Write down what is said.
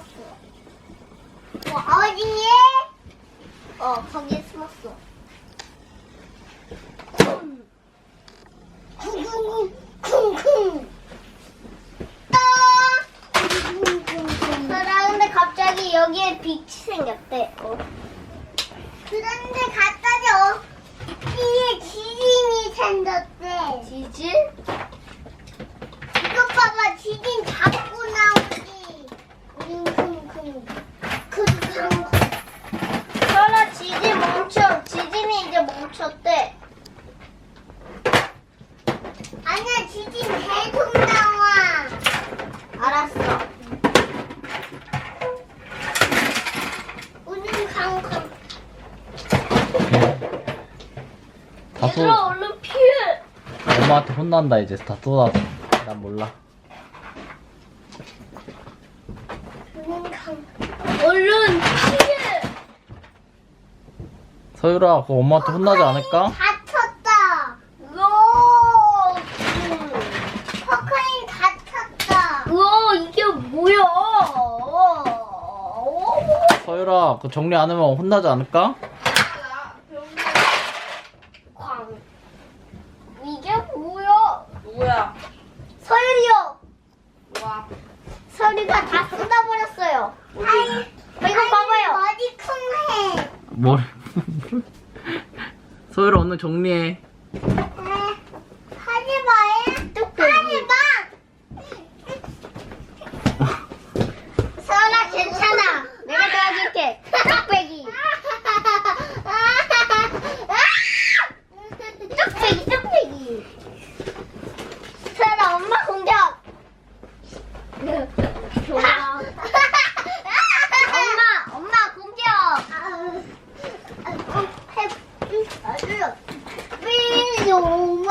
숨었어. 뭐 어디에? 어 거기에 숨었어. 근데 갑자기 여기에 빛이 생겼대. 어. 그런데 갑자기 어디에 지진이 생겼대. 지진? 이거 봐봐 지진 자꾸 나오지. 쿵쿵쿵. 쿵쿵. 설아 지진 멈춰. 지진이 이제 멈췄대. 아니야 지진 계속 나와. 알았어. 우린 캉캉. 다소 얘들아 얼른 피해. 엄마한테 혼난다 이제 다 쏟아서 난 몰라 우린 캉. 얼른 피해. 서유라 그거 엄마한테 혼나지 않을까? 다쳤다. 로. 포카인 다쳤다. 우와 이게 뭐야? 서유라 그 정리 안 하면 혼나지 않을까? 광. 이게 뭐야? 누구야? 서율이요. 와. 서율이가 다 쏟아버렸어요. 아이, 이거 봐봐요. 어디 쿵해. 뭘 서유라 오늘 정리해 하 没有没